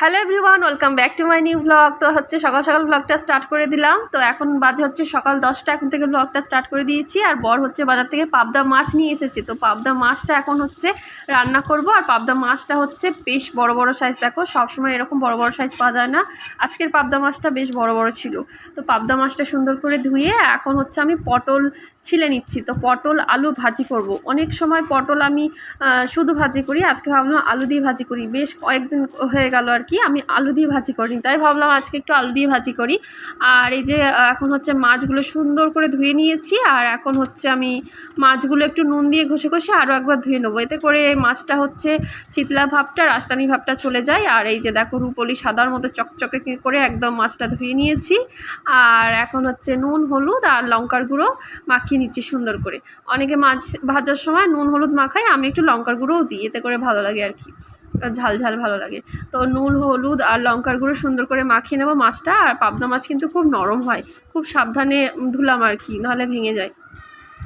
Hello everyone, welcome back to my new blog. তো হচ্ছে সকাল সকাল ব্লগটা স্টার্ট করে দিলাম। তো এখন বাজে হচ্ছে সকাল দশটা, এখন থেকে ব্লগটা স্টার্ট করে দিয়েছি। আর বর হচ্ছে বাজার থেকে পাবদা মাছ নিয়ে এসেছে। তো পাবদা মাছটা এখন হচ্ছে রান্না করব। আর পাবদা মাছটা হচ্ছে বেশ বড় বড় সাইজ দেখো, সবসময় এরকম বড় বড় সাইজ পাওয়া যায় না। আজকের পাবদা মাছটা বেশ বড় বড় ছিল। তো পাবদা মাছটা সুন্দর করে ধুয়ে এখন হচ্ছে আমি পটল ছিলে নিচ্ছি। তো পটল আলু ভাজি করব। অনেক সময় পটল আমি শুধু ভাজি করি। আজকে ভাবলাম আলু দিয়ে ভাজি করি। বেশ কয়েকদিন হয়ে গেল আর কি? আমি আলু দিয়ে ভাজি করিনি। তাই ভাবলাম আজকে একটু আলু দিয়ে ভাজি করি। আর এই যে এখন হচ্ছে মাছগুলো সুন্দর করে ধুয়ে নিয়েছি। আর এখন হচ্ছে আমি মাছগুলো একটু নুন দিয়ে ঘষে ঘষে আরও একবার ধুয়ে নেব। এতে করে মাছটা হচ্ছে শীতলা ভাবটা, রাজধানী ভাবটা চলে যায়। আর এই যে দেখো, রুপলি সাদার মতো চকচকে করে একদম মাছটা ধুয়ে নিয়েছি। আর এখন হচ্ছে নুন, হলুদ আর লঙ্কার গুঁড়ো মাখিয়ে নিচ্ছি সুন্দর করে। অনেকে মাছ ভাজার সময় নুন, হলুদ মাখায়, আমি একটু লঙ্কার গুঁড়োও দিই। এতে করে ভালো লাগে আর কি। ঝাল ঝাল ভালো লাগে। তো নুন, হলুদ আর লঙ্কার গুঁড়ো সুন্দর করে মাখিয়ে নেব মাছটা। আর পাবদা মাছ কিন্তু খুব নরম হয়। খুব সাবধানে ধুলাম আর কি, নাহলে ভেঙে যায়।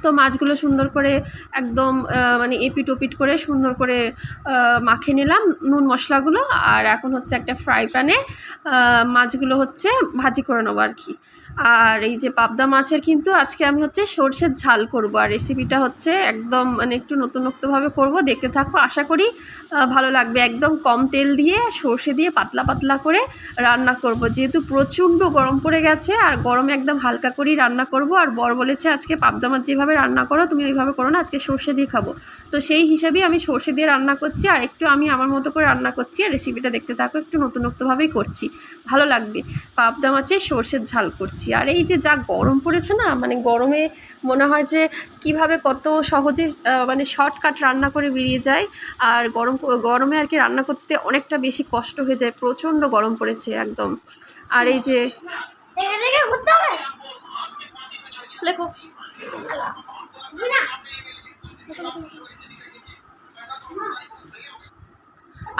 তো মাছগুলো সুন্দর করে একদম মানে এপিট ওপিট করে সুন্দর করে মাখিয়ে নিলাম নুন মশলাগুলো। আর এখন হচ্ছে একটা ফ্রাই প্যানে মাছগুলো হচ্ছে ভাজি করে নেব আর কি। আর এই যে পাবদা মাছের কিন্তু আজকে আমি হচ্ছে সর্ষের ঝাল করব। আর রেসিপিটা হচ্ছে একদম মানে একটু নতুনত্বভাবে করব। দেখতে থাকো, আশা করি ভালো লাগবে। একদম কম তেল দিয়ে, সর্ষে দিয়ে পাতলা পাতলা করে রান্না করব। যেহেতু প্রচণ্ড গরম পড়ে গেছে, আর গরমে একদম হালকা করেই রান্না করব। আর বর বলেছে, আজকে পাবদা মাছ যেভাবে রান্না করো, তুমি ওইভাবে করো না, আজকে সর্ষে দিয়ে খাব। তো সেই হিসাবেই আমি সর্ষে দিয়ে রান্না করছি আর একটু আমি আমার মতো করে রান্না করছি আর রেসিপিটা দেখতে থাকো, একটু নতুনত্বভাবেই করছি। ভালো লাগবে। পাবদা মাছের সর্ষের ঝাল করছি। আর এই যে যা গরম পড়েছে না মানে গরমে মনে হয় যে কীভাবে কত সহজে মানে শর্টকাট রান্না করে বেরিয়ে যায়। আর গরম গরমে আর কি রান্না করতে অনেকটা বেশি কষ্ট হয়ে যায়, প্রচণ্ড গরম পড়েছে একদম। আর এই যে লেখো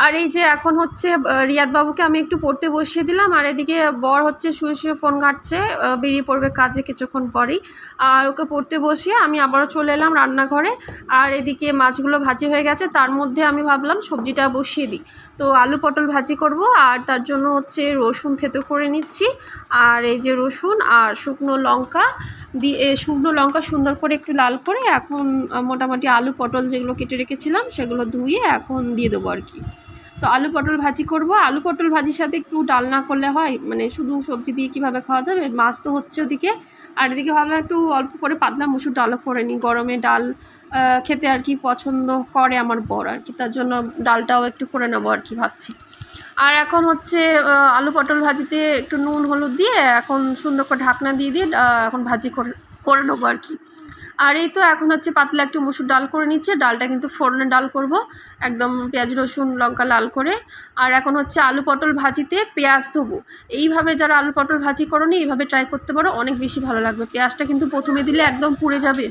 আর এই যে এখন হচ্ছে আহ, রিয়াদ বাবুকে আমি একটু পড়তে বসিয়ে দিলাম আর এদিকে বর হচ্ছে শুয়ে শুয়ে ফোন ঘাটছে বেরিয়ে পড়বে কাজে কিছুক্ষণ পরেই। আর ওকে পড়তে বসিয়ে আমি আবারও চলে এলাম রান্নাঘরে আর এদিকে মাছগুলো ভাজি হয়ে গেছে তার মধ্যে আমি ভাবলাম সবজিটা বসিয়ে দিই। তো আলু পটল ভাজি করব আর তার জন্য হচ্ছে রসুন থেতো করে নিচ্ছি। আর এই যে রসুন আর শুকনো লঙ্কা দিয়ে শুকনো লঙ্কা সুন্দর করে একটু লাল করে এখন মোটামুটি আলু পটল যেগুলো কেটে রেখেছিলাম সেগুলো ধুয়ে এখন দিয়ে দেবো আর কি। তো আলু পটল ভাজি করব। আলু পটল ভাজির সাথে একটু ডাল না করলে হয় মানে শুধু সবজি দিয়ে কীভাবে খাওয়া যাবে? মাছ তো হচ্ছে ওদিকে। আর এদিকে ভাবলাম একটু অল্প করে পাতলা মুসুর ডালও করে নিই। গরমে ডাল খেতে আর কি পছন্দ করে আমার বর আর কি। তার জন্য ডালটাও একটু করে নেব আর কি ভাবছি। আর এখন হচ্ছে আলু পটল ভাজিতে একটু নুন, হলুদ দিয়ে এখন সুন্দর করে ঢাকনা দিয়ে দিয়ে এখন ভাজি করে করে নেব আর কি। আর এই তো এখন হচ্ছে পাতলা একটু মুসুর ডাল করে নিচ্ছে। ডালটা কিন্তু ফোড়নে ডাল করব। একদম পেঁয়াজ, রসুন, লঙ্কা লাল করে। আর এখন হচ্ছে আলু পটল ভাজিতে পেঁয়াজ দেবো এইভাবে যারা আলু পটল ভাজি করো এইভাবে ট্রাই করতে পারো। অনেক বেশি ভালো লাগবে। পেঁয়াজটা কিন্তু প্রথমে দিলে একদম পুড়ে যাবে।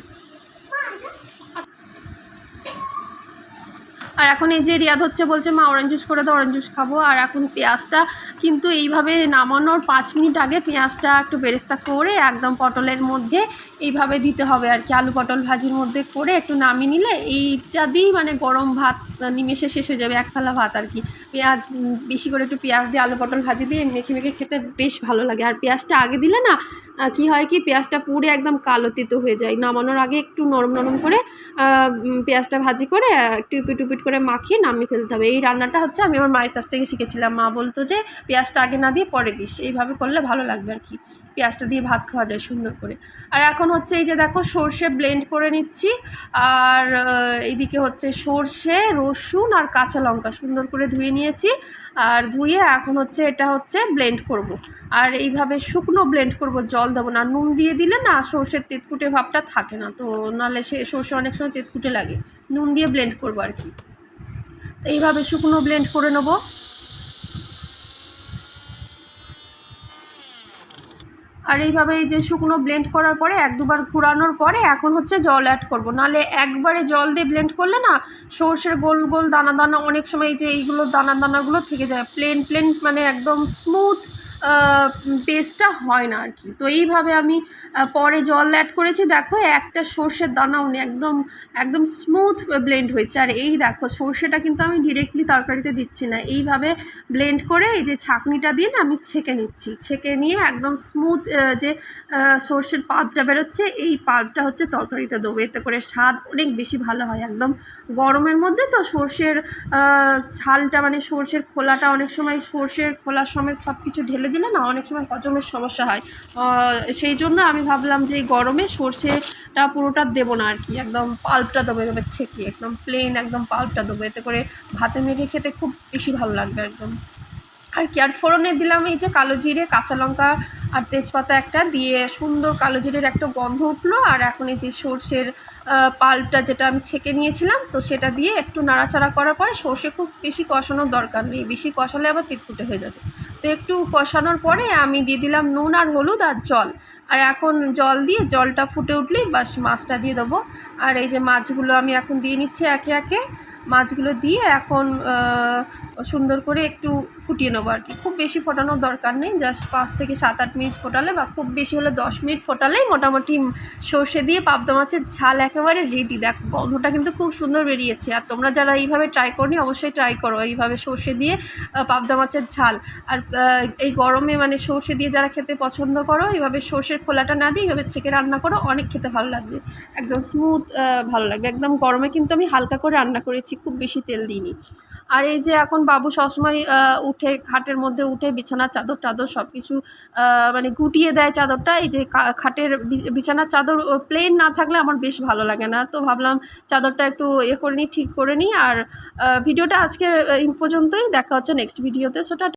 আর এখন এই যে রিয়াদ হচ্ছে বলছে, মা অরেঞ্জ জুস করে দাও অরেঞ্জ জুস খাব। আর এখন পেঁয়াজটা কিন্তু এইভাবে নামানোর পাঁচ মিনিট আগে পেঁয়াজটা একটু বেরেস্তা করে একদম পটলের মধ্যে এইভাবে দিতে হবে আর কি। আলু পটল ভাজির মধ্যে করে একটু নামিয়ে নিলে এইটা দিয়েই মানে গরম ভাত, নিমেষে শেষ হয়ে যাবে এক থালা ভাত আর কি। পেঁয়াজ, বেশি করে একটু পেঁয়াজ দিয়ে আলু পটল ভাজি দিয়ে মেখে মেখে খেতে বেশ ভালো লাগে। আর পেঁয়াজটা আগে দিলে না কি হয় কি পেঁয়াজটা পুড়ে একদম কালো তেতো হয়ে যায়। নামানোর আগে একটু নরম নরম করে পেঁয়াজটা ভাজি করে, একটু উপিট করে মাখিয়ে নামিয়ে ফেলতে হবে। এই রান্নাটা হচ্ছে আমি আমার মায়ের কাছ থেকে শিখেছিলাম। মা বলতো যে, পেঁয়াজটা আগে না দিয়ে পরে দিস। এইভাবে করলে ভালো লাগবে আর কি। পেঁয়াজটা দিয়ে ভাত খাওয়া যায় সুন্দর করে। আর এখন হচ্ছে এই যে দেখো, সর্ষে ব্লেন্ড করে নিচ্ছি। আর এইদিকে হচ্ছে সর্ষে, রসুন আর কাঁচা লঙ্কা সুন্দর করে ধুয়ে নিয়েছি আর ধুয়ে এখন হচ্ছে এটা হচ্ছে ব্লেন্ড করব। আর এইভাবে শুকনো ব্লেন্ড করব, জল দেবো না। নুন দিয়ে দিলে না সর্ষের তেতকুটে ভাবটা থাকে না, তো নাহলে সে সর্ষে অনেক সময় তেতকুটে লাগে। নুন দিয়ে ব্লেন্ড করব আর কি। তো এইভাবে শুকনো ব্লেন্ড করে নেব। আর এইভাবে এই যে শুকনো ব্লেন্ড করার পরে এক দুবার ঘুরানোর পরে এখন হচ্ছে জল অ্যাড করব। নালে একবারে জল দিয়ে ব্লেন্ড করলে না সর্ষের গোল গোল দানা দানা অনেক সময় এই যে এইগুলো দানা দানাগুলো থেকে যায়। প্লেন প্লেন মানে একদম স্মুথ পেস্টটা হয় না আর কি। তো এইভাবে আমি পরে জল অ্যাড করেছি। দেখো, একটা সর্ষের দানাও একদম একদম স্মুথ ব্লেন্ড হয়েছে। আর এই দেখো, সর্ষেটা কিন্তু আমি ডিরেক্টলি তরকারিতে দিচ্ছি না। এইভাবে ব্লেন্ড করে এই যে ছাঁকনিটা দিয়ে আমি ছেঁকে নিচ্ছি। ছেঁকে নিয়ে একদম স্মুথ যে সর্ষের পাল্পটা বেরোচ্ছে, এই পাল্পটা হচ্ছে তরকারিতে দেবো। এতে করে স্বাদ অনেক বেশি ভালো হয় একদম গরমের মধ্যে। তো সর্ষের ছালটা মানে সর্ষের খোলাটা অনেক সময় সর্ষের খোলার সময় সব কিছু ঢেলে দিলে না অনেক সময় হজমের সমস্যা হয়। সেই জন্য আমি ভাবলাম যে গরমে সর্ষেটা পুরোটা দেবো না আর কি, একদম পাল্পটা দেবো, এভাবে ছেঁকে, একদম প্লেন একদম পাল্পটা দেবো, এতে করে ভাতে মেখে খেতে খুব বেশি ভালো লাগবে একদম। আর কি, আর ফোড়নে দিলাম এই যে কালো জিরে, কাঁচা লঙ্কা আর তেজপাতা একটা দিয়ে সুন্দর কালো জিরের একটা গন্ধ উঠল, আর এখন এই যে সর্ষের পাল্পটা যেটা আমি ছেঁকে নিয়েছিলাম, তো সেটা দিয়ে একটু নাড়াচাড়া করার পরে সর্ষে খুব বেশি কষানোর দরকার নেই, বেশি কষালে আবার তিতকুটে হয়ে যাবে। তো একটু কষানোর পরে আমি দিয়ে দিলাম নুন আর হলুদ আর জল। আর এখন জল দিয়ে জলটা ফুটে উঠলেই বাস মাছটা দিয়ে দেবো। আর এই যে মাছগুলো আমি এখন দিয়ে নিচ্ছি একে একে। মাছগুলো দিয়ে এখন সুন্দর করে একটু ফুটিয়ে নেব আর কি। খুব বেশি ফোটানোর দরকার নেই জাস্ট পাঁচ থেকে সাত, আট মিনিট ফোটালে বা খুব বেশি হলে দশ মিনিট ফোটালেই মোটামুটি সর্ষে দিয়ে পাবদা মাছের ঝাল একেবারে রেডি দেখ, গন্ধটা কিন্তু খুব সুন্দর বেরিয়েছে। আর তোমরা যারা এইভাবে ট্রাই করনি, অবশ্যই ট্রাই করো এইভাবে সর্ষে দিয়ে পাবদা মাছের ঝাল। আর এই গরমে মানে সর্ষে দিয়ে যারা খেতে পছন্দ করো, এইভাবে সর্ষের খোলাটা না দিয়ে এইভাবে ছেঁকে রান্না করো, অনেক খেতে ভালো লাগবে। একদম স্মুথ ভালো লাগবে। একদম গরমে কিন্তু আমি হালকা করে রান্না করেছি, খুব বেশি তেল দিইনি। আর এই যে এখন বাবু সবসময় উঠে খাটের মধ্যে উঠে বিছানার চাদর টাদর সব কিছু মানে গুটিয়ে দেয় চাদরটা। এই যে খাটের বিছানার চাদর প্লেন না থাকলে আমার বেশ ভালো লাগে না। তো ভাবলাম চাদরটা একটু এ করে নিই, ঠিক করে নিই। আর ভিডিওটা আজকে এই পর্যন্তই। দেখা হচ্ছে নেক্সট ভিডিওতে সেটা